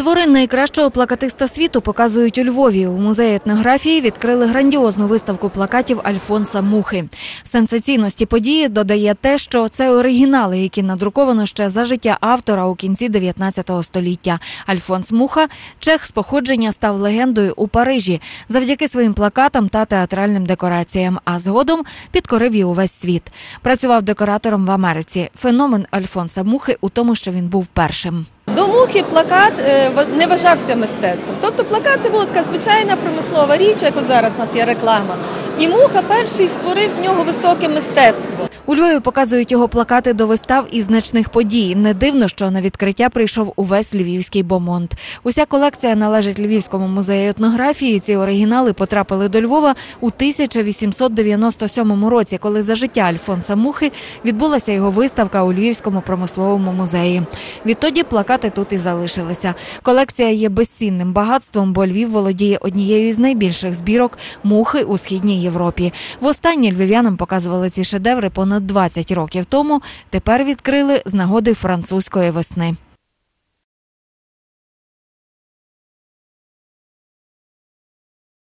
Твори найкращого плакатиста світу показують у Львові. У музеї етнографії відкрили грандіозну виставку плакатів Альфонса Мухи. Сенсаційності події додає те, що це оригінали, які надруковано ще за життя автора у кінці 19 століття. Альфонс Муха, чех з походження, став легендою у Парижі завдяки своїм плакатам та театральним декораціям. А згодом підкорив і увесь світ. Працював декоратором в Америці. Феномен Альфонса Мухи у тому, що він був першим. До мухи плакат е, не вважався мистецтвом. Тобто плакат це була така звичайна промислова річ, як зараз у нас є реклама. І муха перший створив з нього високе мистецтво. У Львові показують його плакати до вистав і значних подій. Не дивно, що на відкриття прийшов увесь львівський бомонд. Уся колекція належить Львівському музею етнографії. Ці оригінали потрапили до Львова у 1897 році, коли за життя Альфонса Мухи відбулася його виставка у Львівському промисловому музеї. Відтоді плакати тут і залишилися. Колекція є безцінним багатством, бо Львів володіє однією із найбільших збірок мухи у східній Європі. Востаннє львів'янам показували ці шедеври понад 20 років тому. Тепер відкрили з нагоди французької весни.